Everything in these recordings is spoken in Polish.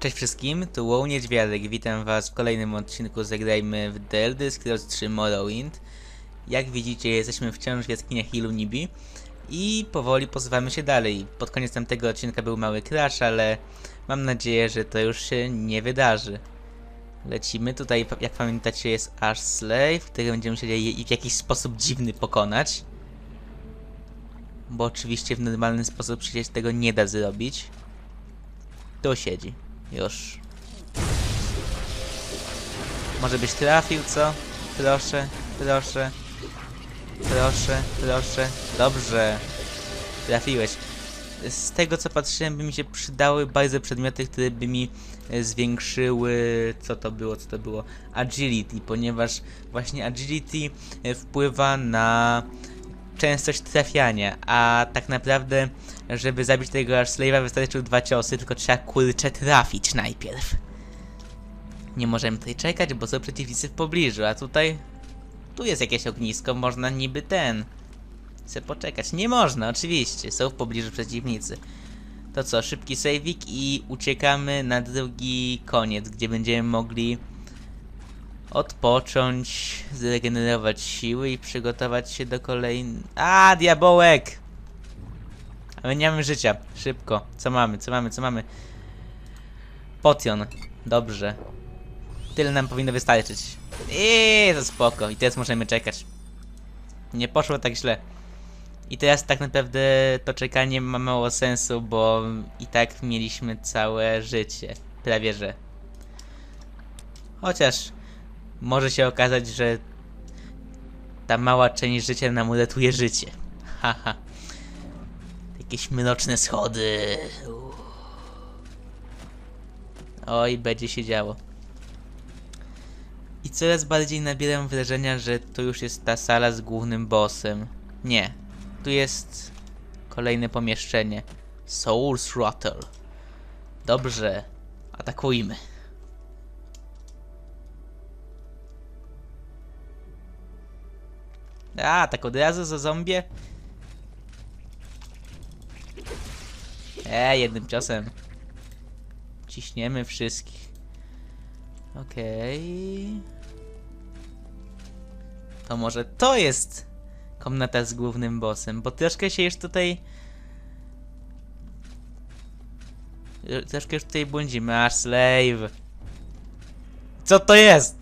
Cześć wszystkim, tu Łoł Niedźwiadek, witam was w kolejnym odcinku Zagrajmy w The Elder Scrolls 3 Morrowind. Jak widzicie, jesteśmy wciąż w jaskiniach Ilunibi i powoli posuwamy się dalej. Pod koniec tamtego odcinka był mały crash, ale mam nadzieję, że to już się nie wydarzy. Lecimy, tutaj jak pamiętacie jest Ash Slave, który będziemy musieli w jakiś sposób dziwny pokonać. Bo oczywiście w normalny sposób przecież tego nie da zrobić. Tu siedzi. Już. Może byś trafił, co? Proszę, proszę. Proszę, proszę. Dobrze. Trafiłeś. Z tego co patrzyłem, by mi się przydały bardzo przedmioty, które by mi e, zwiększyły. Co to było, co to było? Agility, ponieważ właśnie agility e, wpływa na częstość trafiania, a tak naprawdę, żeby zabić tego aż Slave'a wystarczył dwa ciosy, tylko trzeba kurczę trafić najpierw. Nie możemy tutaj czekać, bo są przeciwnicy w pobliżu, a tutaj... Tu jest jakieś ognisko, można niby ten... Chcę poczekać. Nie można, oczywiście, są w pobliżu przeciwnicy. To co, szybki saveik i uciekamy na drugi koniec, gdzie będziemy mogli odpocząć, zregenerować siły i przygotować się do kolejnej... A, diabełek! Ale nie mamy życia. Szybko. Co mamy, co mamy, co mamy? Potion. Dobrze. Tyle nam powinno wystarczyć. Eee, to spoko. I teraz możemy czekać. Nie poszło tak źle. I teraz tak naprawdę to czekanie ma mało sensu, bo i tak mieliśmy całe życie. Prawie że. Chociaż może się okazać, że ta mała część życia nam uratuje życie. Haha. Jakieś mroczne schody. Oj, będzie się działo. I coraz bardziej nabieram wrażenia, że to już jest ta sala z głównym bossem. Nie. Tu jest kolejne pomieszczenie. Soul Throttle. Dobrze. Atakujmy. A, tak od razu za zombie? E, jednym ciosem. Ciśniemy wszystkich. Okej. To może to jest komnata z głównym bossem, bo troszkę się już tutaj... Troszkę już tutaj błądzimy. Aż slave. Co to jest?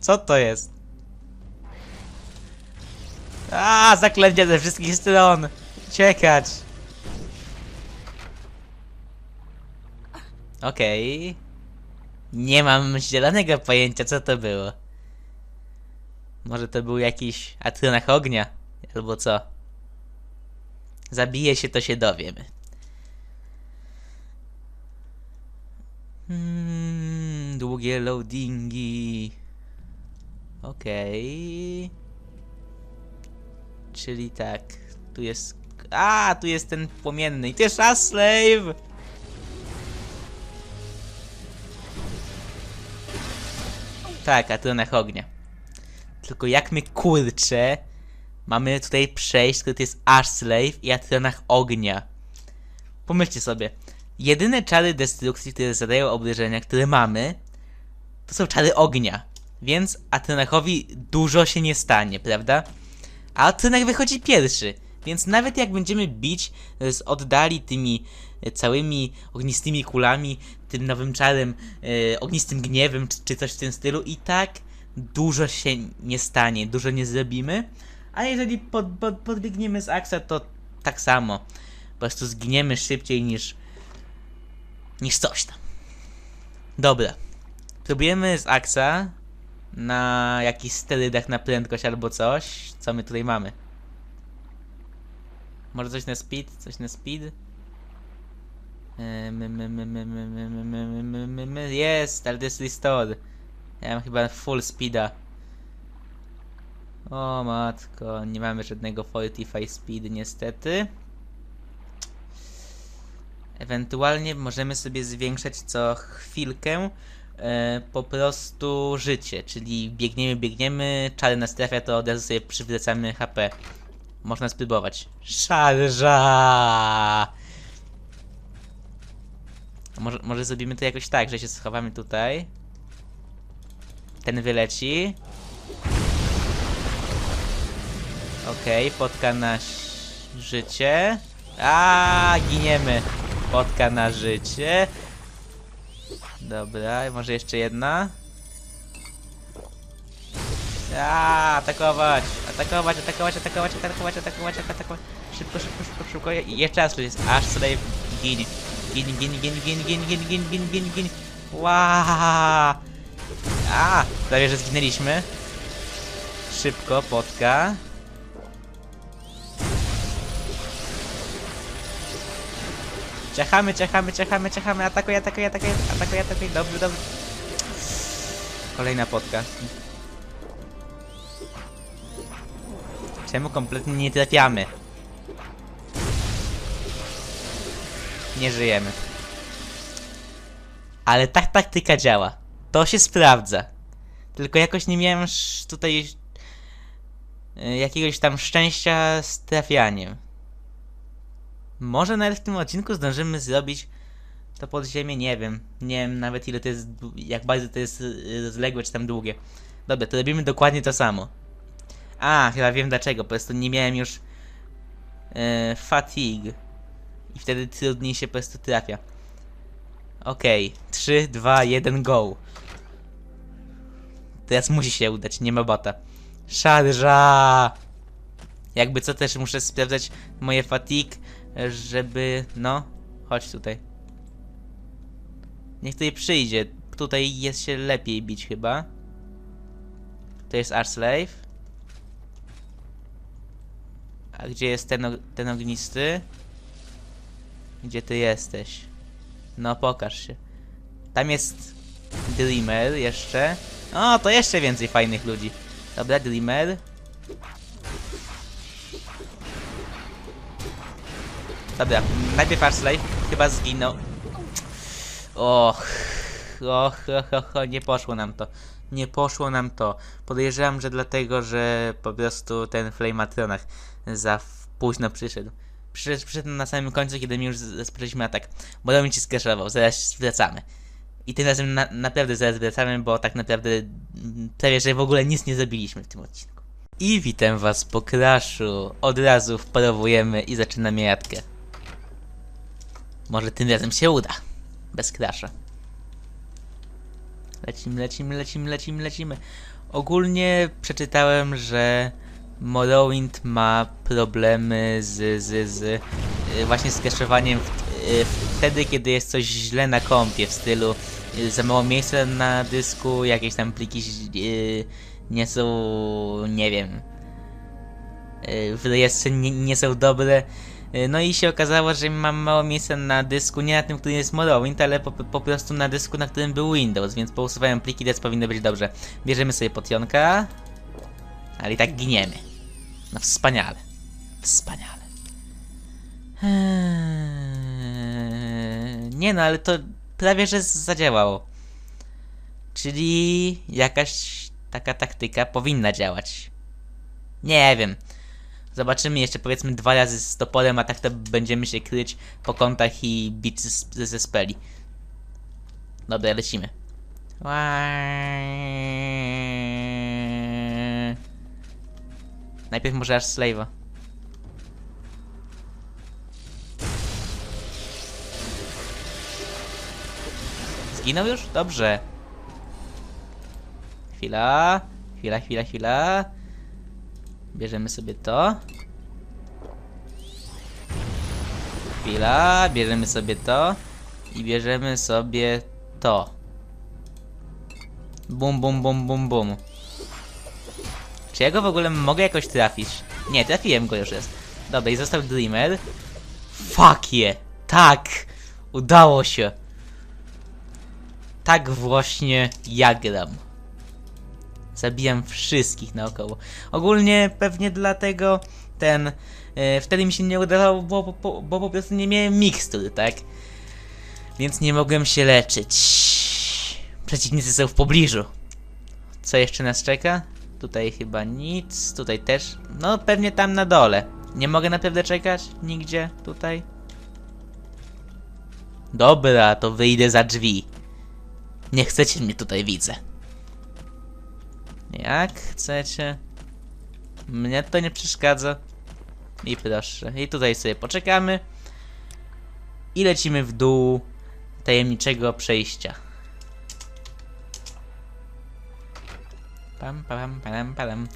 Co to jest? A, zaklęcia ze wszystkich stron. Ciekać. Okej. Nie mam zielonego pojęcia, co to było. Może to był jakiś atronach ognia, albo co. Zabije się, to się dowiemy. Hmm, długie loadingi. Okej. Czyli tak, tu jest... A, tu jest ten płomienny. I Ash Slave! Tak, atronach ognia. Tylko jak my kurcze mamy tutaj przejść, który to jest Ash Slave i atronach ognia. Pomyślcie sobie. Jedyne czary destrukcji, które zadają obrażenia, które mamy, to są czary ognia. Więc Atronachowi dużo się nie stanie, prawda? A Atronach wychodzi pierwszy. Więc nawet jak będziemy bić z oddali tymi e, całymi ognistymi kulami, tym nowym czarem, e, ognistym gniewem, czy, czy coś w tym stylu, i tak dużo się nie stanie, dużo nie zrobimy. A jeżeli pod, pod, podbiegniemy z Axa, to tak samo. Po prostu zginiemy szybciej niż, niż coś tam. Dobra. Próbujemy z Axa na jakichś sterydach na prędkość albo coś. Co my tutaj mamy? Może coś na speed? Coś na speed? Eee. Jest, ale to jest restore. Ja mam chyba full speeda. O matko, nie mamy żadnego Fortify Speed niestety. Ewentualnie możemy sobie zwiększać co chwilkę e, po prostu życie, czyli biegniemy, biegniemy, czary nas trafia, to od razu sobie przywracamy HP. Można spróbować. Szarża! Może, może zrobimy to jakoś tak, że się schowamy tutaj. Ten wyleci. Okej, potka na życie. A, giniemy. Potka na życie. Dobra, może jeszcze jedna. A, atakować, atakować, atakować, atakować, atakować, atakować, atakować. Szybko, szybko, szybko, szybko. I jeszcze raz, jest aż slave gin. Gin, gin, gin, gin, gin, gin, gin, gin, gin, gin. Ła! A, prawie że zginęliśmy. Szybko, potka. Ciachamy, ciachamy, ciachamy, ciachamy, atakuj, atakuj, atakuj, atakuj, atakuj, dobrze, dobrze. Kolejna potka. Czemu kompletnie nie trafiamy? Nie żyjemy. Ale tak taktyka działa. To się sprawdza. Tylko jakoś nie miałem tutaj y, jakiegoś tam szczęścia z trafianiem. Może nawet w tym odcinku zdążymy zrobić to podziemie, nie wiem. Nie wiem nawet ile to jest, jak bardzo to jest y, rozległe czy tam długie. Dobra, to robimy dokładnie to samo. A, chyba wiem dlaczego, po prostu nie miałem już e, fatigue. I wtedy trudniej się po prostu trafia. Okej, 3, 2, 1, go. Teraz musi się udać, nie ma bota. Szarża! Jakby co też muszę sprawdzać moje fatigue, żeby... no, chodź tutaj. Niech tutaj przyjdzie. Tutaj jest się lepiej bić chyba. To jest our slave. A gdzie jest ten, ten ognisty? Gdzie ty jesteś? No pokaż się. Tam jest Dreamer jeszcze. O, to jeszcze więcej fajnych ludzi. Dobra, Dreamer. Dobra, najpierw Arsley chyba zginął. Och, och, och, och, nie poszło nam to. Nie poszło nam to. Podejrzewam, że dlatego, że po prostu ten Flamatronach za późno przyszedł. Przyszedł, przyszedł na samym końcu, kiedy my już z- rozpoczęliśmy atak. Bo mi ci skraszował, zaraz wracamy. I tym razem na, naprawdę zaraz wracamy, bo tak naprawdę mm, prawie, że w ogóle nic nie zrobiliśmy w tym odcinku. I witam was po crashu. Od razu wparowujemy i zaczynamy jadkę. Może tym razem się uda. Bez crasha. Lecimy, lecimy, lecimy, lecimy, lecimy. Ogólnie przeczytałem, że Morrowind ma problemy z, z, z y, właśnie z cache'owaniem y, wtedy, kiedy jest coś źle na kompie w stylu y, za mało miejsca na dysku, jakieś tam pliki nie są, nie wiem, w rejestrze nie, nie są dobre. Y, No i się okazało, że mam mało miejsca na dysku, nie na tym, który jest Morrowind, ale po, po prostu na dysku, na którym był Windows, więc pousuwałem pliki, więc powinno być dobrze. Bierzemy sobie potionka, ale i tak giniemy. No wspaniale. Wspaniale. Eee, Nie no, ale to prawie że zadziałało. Czyli jakaś taka taktyka powinna działać. Nie wiem. Zobaczymy jeszcze powiedzmy dwa razy z toporem, a tak to będziemy się kryć po kątach i bić ze, ze speli. Dobra, lecimy. Najpierw może aż Slave'a. Zginął już? Dobrze. Chwila. Chwila, chwila, chwila. Bierzemy sobie to. Chwila, bierzemy sobie to. I bierzemy sobie to. Bum, bum, bum, bum, bum. Czy ja go w ogóle mogę jakoś trafić? Nie, trafiłem go już jest. Dobra, i został Dreamer. Fuck je! Tak! Udało się! Tak właśnie ja gram. Zabijam wszystkich naokoło. Ogólnie pewnie dlatego ten... E, wtedy mi się nie udawało, bo, bo, bo, po prostu nie miałem mikstur, tak? Więc nie mogłem się leczyć. Przeciwnicy są w pobliżu. Co jeszcze nas czeka? Tutaj chyba nic, tutaj też. No pewnie tam na dole. Nie mogę naprawdę czekać? Nigdzie? Tutaj? Dobra, to wyjdę za drzwi. Nie chcecie mnie tutaj widzę. Jak chcecie? Mnie to nie przeszkadza. I proszę. I tutaj sobie poczekamy. I lecimy w dół tajemniczego przejścia. Pam, pam, pam, pam.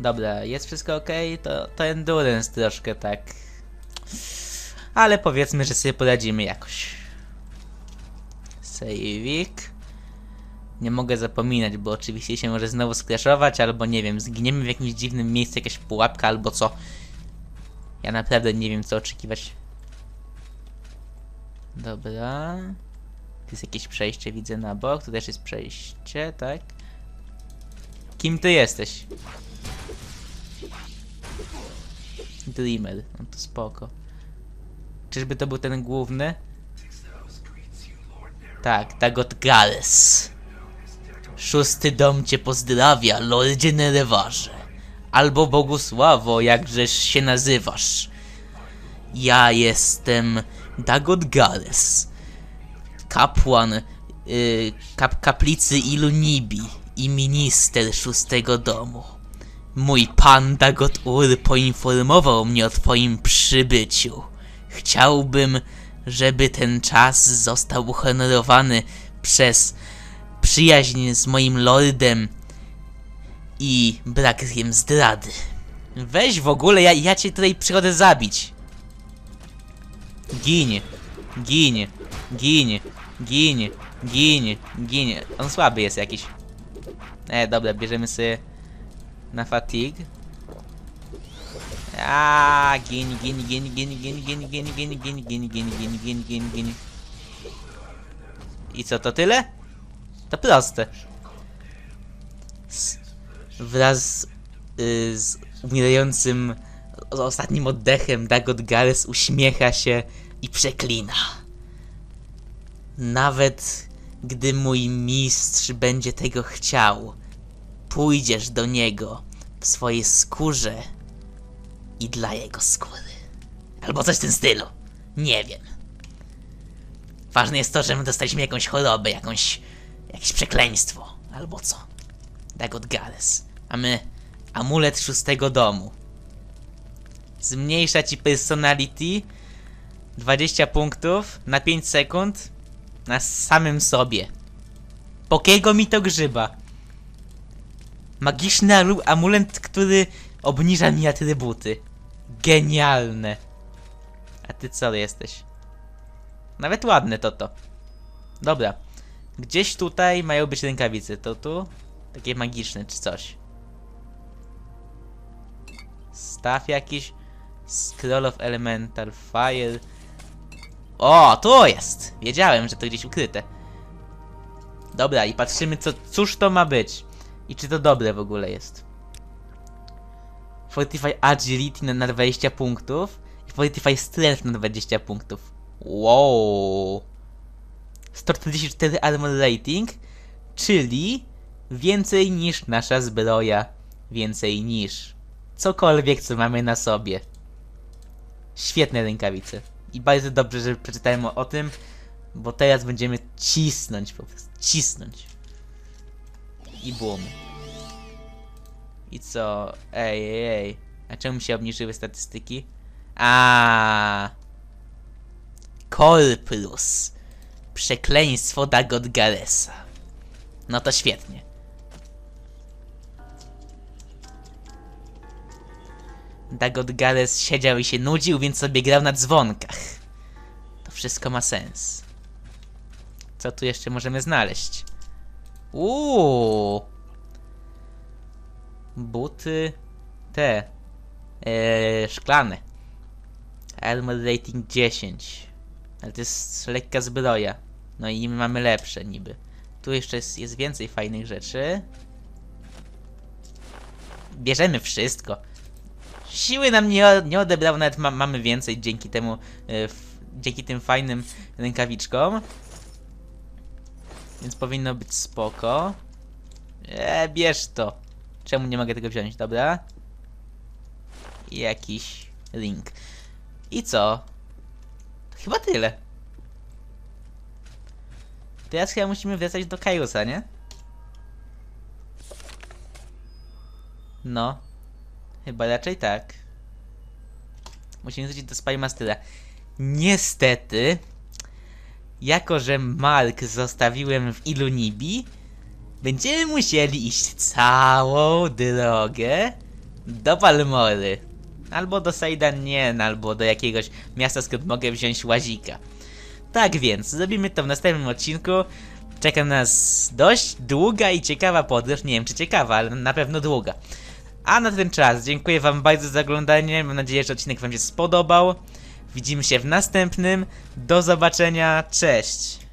Dobra, jest wszystko ok? To, to endurance troszkę tak. Ale powiedzmy, że sobie poradzimy jakoś. Sejwik. Nie mogę zapominać, bo oczywiście się może znowu skraszować, albo nie wiem, zginiemy w jakimś dziwnym miejscu, jakaś pułapka, albo co. Ja naprawdę nie wiem, co oczekiwać. Dobra. Tu jest jakieś przejście, widzę na bok. Tu też jest przejście, tak? Kim ty jesteś? Dreamer, no to spoko. Czyżby to był ten główny? Tak, Dagot Gales. Szósty dom cię pozdrawia, Lordzie Nerewarze. Albo Bogusławo, jakżeś się nazywasz. Ja jestem Dagot Gales. Kapłan y, kap, kaplicy Ilunibi i minister szóstego domu. Mój pan Dagot Ur poinformował mnie o twoim przybyciu. Chciałbym, żeby ten czas został uhonorowany przez przyjaźń z moim lordem i brakiem zdrady. Weź w ogóle, ja, ja cię tutaj przychodzę zabić. Ginie, ginie, ginie, ginie, ginie, ginie. On słaby jest jakiś. E, dobra, bierzemy sobie na fatigue. A, gin, gin, gin, gin, gin, gin, gin, gin, gin, gin, gin, gin, gin, gin, gin. I co, to tyle? To proste. S wraz y, z umierającym z ostatnim oddechem Dagot Gales uśmiecha się i przeklina. Nawet gdy mój mistrz będzie tego chciał, pójdziesz do niego w swojej skórze i dla jego skóry. Albo coś w tym stylu. Nie wiem. Ważne jest to, że my dostaliśmy jakąś chorobę, jakąś, jakieś przekleństwo. Albo co. Dagot Gales. Mamy amulet szóstego domu. Zmniejsza ci personality 20 punktów na 5 sekund na samym sobie. Pokiego mi to grzyba? Magiczny amulet, który obniża mi atrybuty. Genialne. A ty co jesteś? Nawet ładne to to. Dobra. Gdzieś tutaj mają być rękawice. To tu? Takie magiczne czy coś. Staw jakiś. Scroll of Elemental Fire. O, tu jest! Wiedziałem, że to gdzieś ukryte. Dobra, i patrzymy, co, cóż to ma być. I czy to dobre w ogóle jest. Fortify Agility na, na 20 punktów i Fortify Strength na 20 punktów. Wow. 144 armor rating, czyli więcej niż nasza zbroja, więcej niż cokolwiek, co mamy na sobie. Świetne rękawice. I bardzo dobrze, że przeczytałem o, tym, bo teraz będziemy cisnąć po prostu. Cisnąć. I boom. I co? Ej, ej, ej. A czemu się obniżyły statystyki? A. Korpus. Przekleństwo Dagot Garesa. No to świetnie. Dagot Gares siedział i się nudził, więc sobie grał na dzwonkach. To wszystko ma sens. Co tu jeszcze możemy znaleźć? Uuu. Buty te eee, szklane. Armor rating 10. Ale to jest lekka zbroja. No i my mamy lepsze niby. Tu jeszcze jest, jest więcej fajnych rzeczy. Bierzemy wszystko. Siły nam nie, nie odebrał, nawet ma, mamy więcej dzięki temu, e, dzięki tym fajnym rękawiczkom. Więc powinno być spoko. Eee, bierz to. Czemu nie mogę tego wziąć? Dobra. Jakiś link. I co? To chyba tyle. Teraz chyba musimy wracać do Kaiusa, nie? No. Chyba raczej tak. Musimy wrócić do Spymastera. Niestety, jako że Mark zostawiłem w Ilunibi, będziemy musieli iść całą drogę do Balmory. Albo do Saidanien, albo do jakiegoś miasta, skąd mogę wziąć łazika. Tak więc, zrobimy to w następnym odcinku. Czeka nas dość długa i ciekawa podróż. Nie wiem czy ciekawa, ale na pewno długa. A na ten czas dziękuję wam bardzo za oglądanie. Mam nadzieję, że odcinek wam się spodobał. Widzimy się w następnym. Do zobaczenia. Cześć.